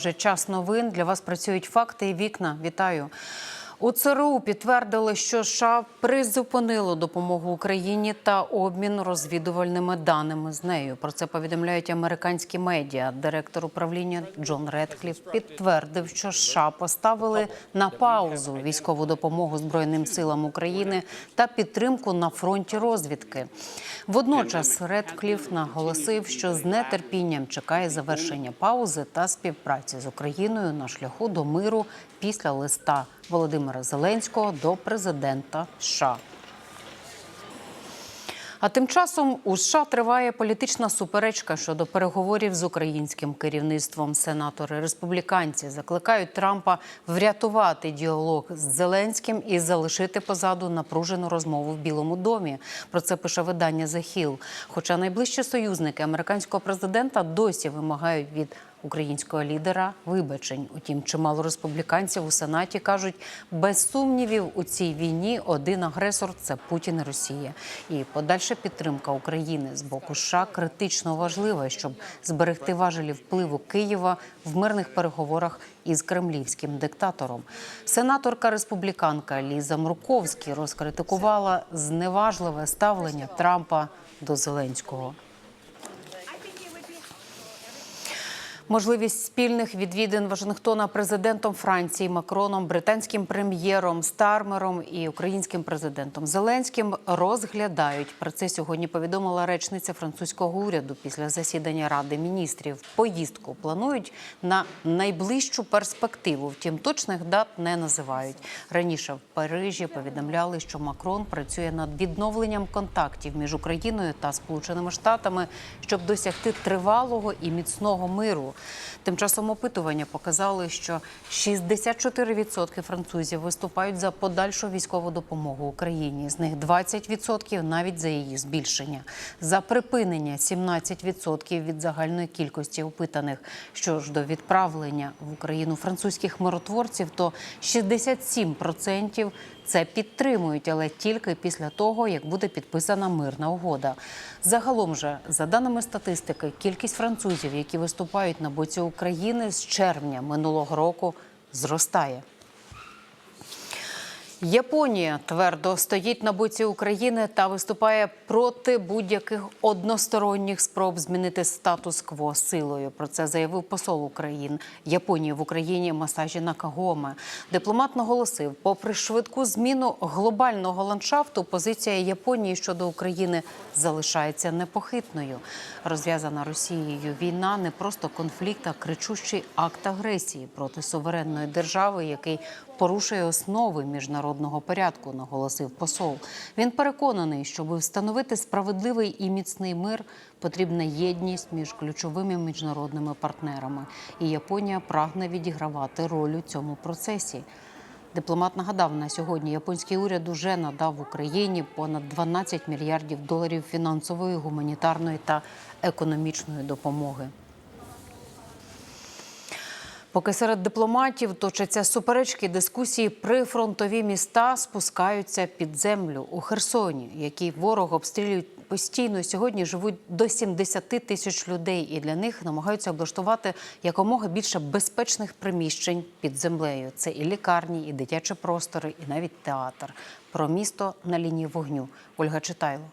Вже час новин для вас працюють факти і вікна. Вітаю. У ЦРУ підтвердили, що США призупинило допомогу Україні та обмін розвідувальними даними з нею. Про це повідомляють американські медіа. Директор управління Джон Редкліф підтвердив, що США поставили на паузу військову допомогу Збройним силам України та підтримку на фронті розвідки. Водночас Редкліф наголосив, що з нетерпінням чекає завершення паузи та співпраці з Україною на шляху до миру після листа Володимира Зеленського до президента США. А тим часом у США триває політична суперечка щодо переговорів з українським керівництвом. Сенатори республіканці закликають Трампа врятувати діалог з Зеленським і залишити позаду напружену розмову в Білому домі. Про це пише видання Hill. Хоча найближчі союзники американського президента досі вимагають від українського лідера вибачень. Утім, чимало республіканців у сенаті кажуть, без сумнівів у цій війні один агресор це Путін і Росія. І подальша підтримка України з боку США критично важлива, щоб зберегти важелі впливу Києва в мирних переговорах із кремлівським диктатором. Сенаторка республіканка Ліза Мруковський розкритикувала зневажливе ставлення Трампа до Зеленського. Можливість спільних відвідин Вашингтона президентом Франції Макроном, британським прем'єром Стармером і українським президентом Зеленським розглядають. Про це сьогодні повідомила речниця французького уряду після засідання ради міністрів. Поїздку планують на найближчу перспективу. Втім, точних дат не називають. Раніше в Парижі повідомляли, що Макрон працює над відновленням контактів між Україною та Сполученими Штатами, щоб досягти тривалого і міцного миру. Тим часом опитування показали, що 64% французів виступають за подальшу військову допомогу Україні. З них 20% навіть за її збільшення. За припинення 17% від загальної кількості опитаних. Що ж до відправлення в Україну французьких миротворців, то 67% це підтримують, але тільки після того, як буде підписана мирна угода. Загалом же, за даними статистики, кількість французів, які виступають на боці України з червня минулого року, зростає. Японія твердо стоїть на боці України та виступає проти будь-яких односторонніх спроб змінити статус-кво силою. Про це заявив посол України Японії в Україні Масажі Накагоме. Дипломат наголосив, попри швидку зміну глобального ландшафту, позиція Японії щодо України залишається непохитною. Розв'язана Росією війна не просто конфлікт, а кричущий акт агресії проти суверенної держави, який порушує основи міжнародного порядку, наголосив посол. Він переконаний, щоб встановити справедливий і міцний мир, потрібна єдність між ключовими міжнародними партнерами. І Японія прагне відігравати роль у цьому процесі. Дипломат нагадав, на сьогодні японський уряд уже надав Україні понад 12 мільярдів доларів фінансової, гуманітарної та економічної допомоги. Поки серед дипломатів точаться суперечки, дискусії прифронтові міста спускаються під землю у Херсоні, який ворог обстрілюють постійно. Сьогодні живуть до 70 тисяч людей, і для них намагаються облаштувати якомога більше безпечних приміщень під землею. Це і лікарні, і дитячі простори, і навіть театр. Про місто на лінії вогню. Ольга Читайло.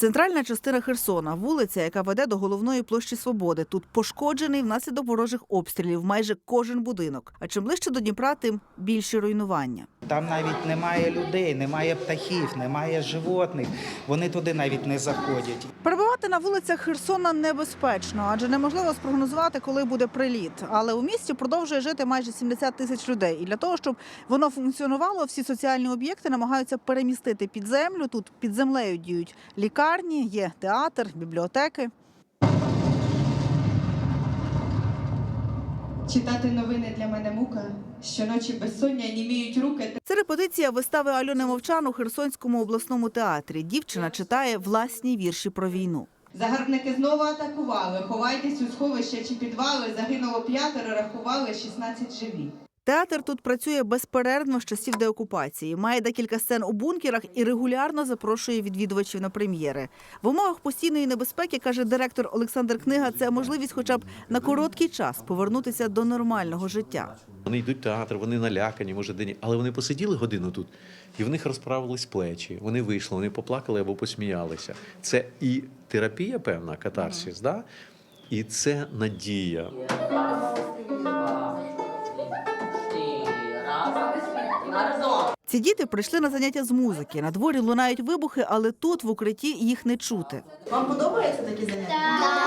Центральна частина Херсона, вулиця, яка веде до головної площі Свободи. Тут пошкоджений внаслідок ворожих обстрілів майже кожен будинок. А чим ближче до Дніпра, тим більші руйнування. Там навіть немає людей, немає птахів, немає животних. Вони туди навіть не заходять. Перебувати на вулицях Херсона небезпечно, адже неможливо спрогнозувати, коли буде приліт. Але у місті продовжує жити майже 70 тисяч людей. І для того, щоб воно функціонувало, всі соціальні об'єкти намагаються перемістити під землю. Тут під землею діють лікарні, є театр, бібліотеки. Читати новини для мене мука. Щоночі безсоння німіють руки. Це репетиція вистави Альони Мовчан у Херсонському обласному театрі. Дівчина читає власні вірші про війну. Загарбники знову атакували. Ховайтесь у сховища чи підвали. Загинуло п'ятеро, рахували 16 живі. Театр тут працює безперервно з часів деокупації. Має декілька сцен у бункерах і регулярно запрошує відвідувачів на прем'єри. В умовах постійної небезпеки, каже директор Олександр Книга, це можливість хоча б на короткий час повернутися до нормального життя. Вони йдуть в театр, вони налякані, може, день, але вони посиділи годину тут, і в них розправились плечі. Вони вийшли, вони поплакали або посміялися. Це і терапія, певна, катарсис, да? і це надія. Ці діти прийшли на заняття з музики. На дворі лунають вибухи, але тут в укритті їх не чути. Вам подобаються такі заняття?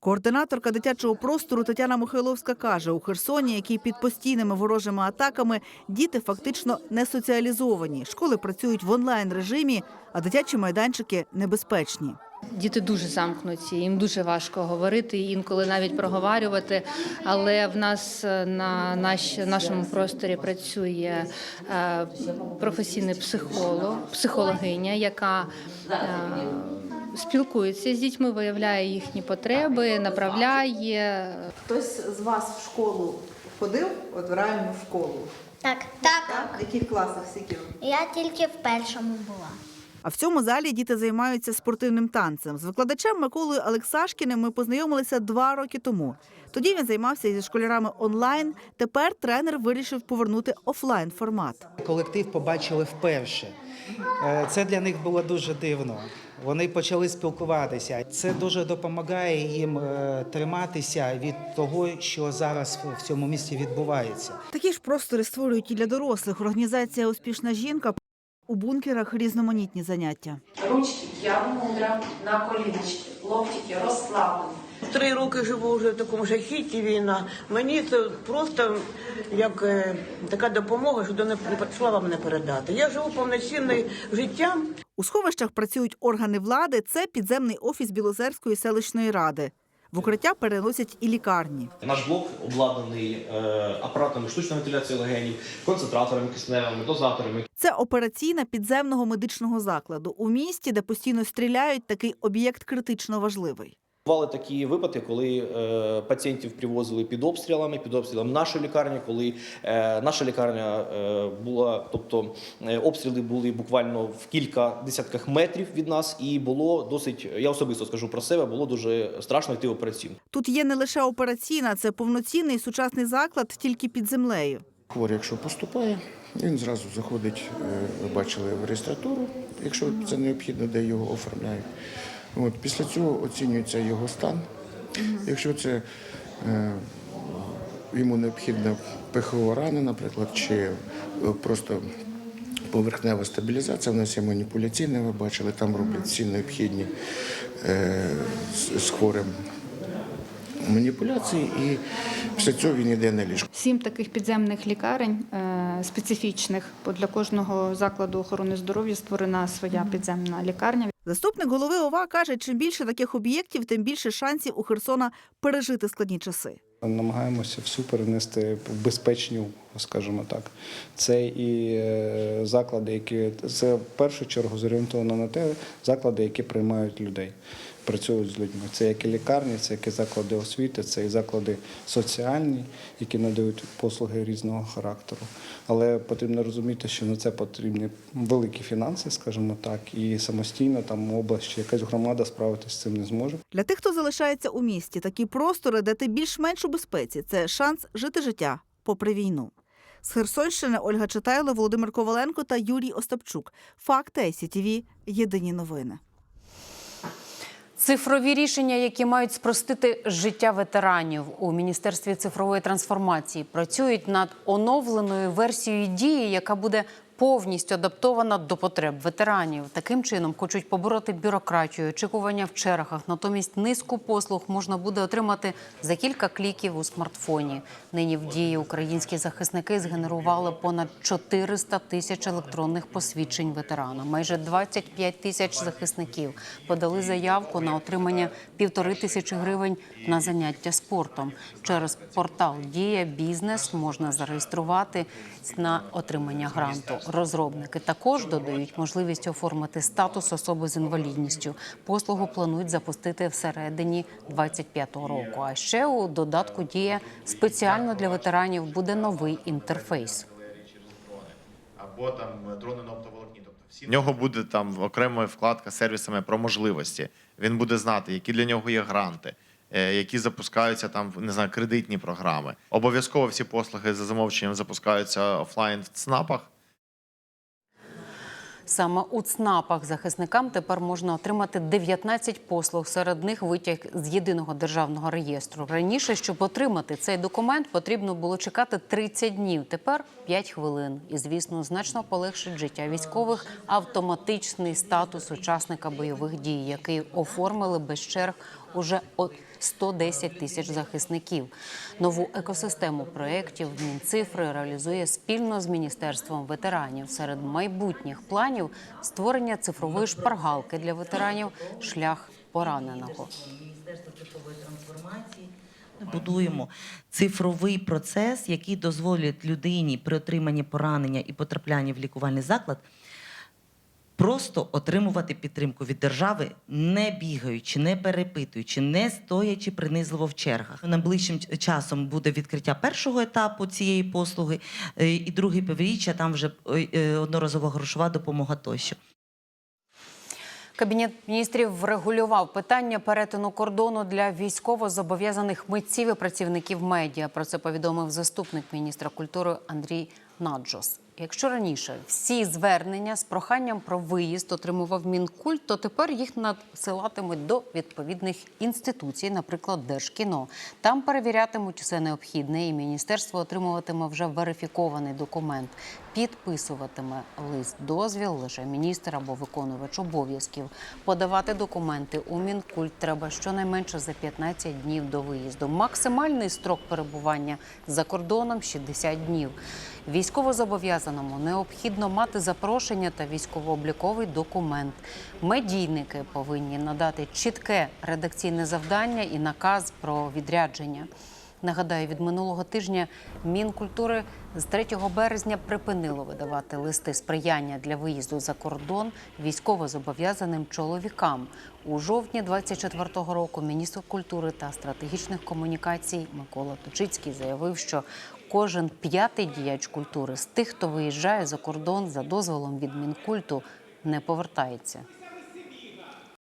Координаторка дитячого простору Тетяна Михайловська каже, у Херсоні, який під постійними ворожими атаками, діти фактично не соціалізовані. Школи працюють в онлайн режимі, а дитячі майданчики небезпечні. Діти дуже замкнуті, їм дуже важко говорити, інколи навіть проговарювати. Але в нас е, на наш, нашому просторі працює е, професійний психолог, психологиня, яка е, спілкується з дітьми, виявляє їхні потреби, направляє. Хтось з вас в школу ходив, от в реальну школу. Так, так. В яких класах скільки? Я тільки в першому була. А в цьому залі діти займаються спортивним танцем. З викладачем Миколою Олексашкіним ми познайомилися два роки тому. Тоді він займався зі школярами онлайн. Тепер тренер вирішив повернути офлайн формат. Колектив побачили вперше. Е, Це для них було дуже дивно. Вони почали спілкуватися. Це дуже допомагає їм е, триматися від того, що зараз в цьому місті відбувається. Такі ж простори створюють і для дорослих. Організація Успішна жінка у бункерах різноманітні заняття. Ручки я мудра, на коліночки, локтики розслаблені. Три роки живу вже в такому жахіті війна. Мені це просто як е, така допомога, що до не прийшла вам не передати. Я живу повноцінним життям. У сховищах працюють органи влади. Це підземний офіс Білозерської селищної ради. В укриття переносять і лікарні. Наш блок обладнаний е, апаратами штучної вентиляції легенів, концентраторами кисневими, дозаторами. Це операційна підземного медичного закладу. У місті, де постійно стріляють, такий об'єкт критично важливий. Бували такі випадки, коли е, пацієнтів привозили під обстрілами, під обстрілом нашої лікарні, коли е, наша лікарня е, була, тобто е, обстріли були буквально в кілька десятках метрів від нас, і було досить, я особисто скажу про себе, було дуже страшно йти в операційну. Тут є не лише операційна, це повноцінний сучасний заклад, тільки під землею. Хворий, якщо поступає, він зразу заходить, е, ви бачили, в реєстратуру, якщо це необхідно, де його оформляють. От, після цього оцінюється його стан. Якщо це е, йому необхідна пихова рана, наприклад, чи е, просто поверхнева стабілізація, в нас є маніпуляційна, ви бачили, там роблять всі необхідні е, з, з хворим маніпуляції, і після цього він йде на ліжко. Сім таких підземних лікарень е, специфічних, бо для кожного закладу охорони здоров'я створена своя підземна лікарня. Заступник голови ОВА каже, чим більше таких об'єктів, тим більше шансів у Херсона пережити складні часи. Намагаємося всю перенести в безпечні, скажімо так. Це і е, заклади, які це в першу чергу зорієнтовано на те, заклади, які приймають людей, працюють з людьми. Це як і лікарні, це як і заклади освіти, це і заклади соціальні, які надають послуги різного характеру. Але потрібно розуміти, що на це потрібні великі фінанси, скажімо так, і самостійно там область чи якась громада справитися з цим не зможе. Для тих, хто залишається у місті, такі простори, де ти більш-менш у безпеці, це шанс жити життя попри війну. З Херсонщини Ольга Читайло, Володимир Коваленко та Юрій Остапчук. Факти СІТВ. Єдині новини. Цифрові рішення, які мають спростити життя ветеранів у міністерстві цифрової трансформації, працюють над оновленою версією дії, яка буде повністю адаптована до потреб ветеранів. Таким чином хочуть побороти бюрократію, очікування в чергах. Натомість низку послуг можна буде отримати за кілька кліків у смартфоні. Нині в дії українські захисники згенерували понад 400 тисяч електронних посвідчень ветерана. Майже 25 тисяч захисників подали заявку на отримання півтори тисячі гривень на заняття спортом. Через портал Дія бізнес можна зареєструвати на отримання гранту. Розробники також додають можливість оформити статус особи з інвалідністю. Послугу планують запустити всередині 25-го року. А ще у додатку діє спеціально для ветеранів буде новий інтерфейс. або там дрони на оптоволокні. Тобто всі в нього буде там окрема вкладка з сервісами про можливості. Він буде знати, які для нього є гранти, е, які запускаються там не знаю, кредитні програми. Обов'язково всі послуги за замовченням запускаються офлайн в ЦНАПах. Саме у ЦНАПах захисникам тепер можна отримати 19 послуг. Серед них витяг з єдиного державного реєстру. Раніше, щоб отримати цей документ, потрібно було чекати 30 днів. Тепер 5 хвилин. І, звісно, значно полегшить життя військових автоматичний статус учасника бойових дій, який оформили без черг уже от 110 тисяч захисників. Нову екосистему проєктів Мінцифри реалізує спільно з міністерством ветеранів. Серед майбутніх планів створення цифрової шпаргалки для ветеранів шлях пораненого. Міністерство цифрової трансформації. Будуємо цифровий процес, який дозволить людині при отриманні поранення і потраплянні в лікувальний заклад просто отримувати підтримку від держави, не бігаючи, не перепитуючи, не стоячи принизливо в чергах. Найближчим часом буде відкриття першого етапу цієї послуги, е, і другий півріччя там вже е, е, одноразова грошова допомога тощо. Кабінет міністрів врегулював питання перетину кордону для військово-зобов'язаних митців і працівників медіа. Про це повідомив заступник міністра культури Андрій Наджос. Якщо раніше всі звернення з проханням про виїзд отримував Мінкульт, то тепер їх надсилатимуть до відповідних інституцій, наприклад, Держкіно. Там перевірятимуть все необхідне, і міністерство отримуватиме вже верифікований документ. Підписуватиме лист дозвіл лише міністр або виконувач обов'язків. Подавати документи у Мінкульт треба щонайменше за 15 днів до виїзду. Максимальний строк перебування за кордоном 60 днів. Військовозобов'язаному необхідно мати запрошення та військово-обліковий документ. Медійники повинні надати чітке редакційне завдання і наказ про відрядження. Нагадаю, від минулого тижня Мінкультури з 3 березня припинило видавати листи сприяння для виїзду за кордон військовозобов'язаним чоловікам. У жовтні 24-го року міністр культури та стратегічних комунікацій Микола Точицький заявив, що кожен п'ятий діяч культури з тих, хто виїжджає за кордон за дозволом від Мінкульту, не повертається.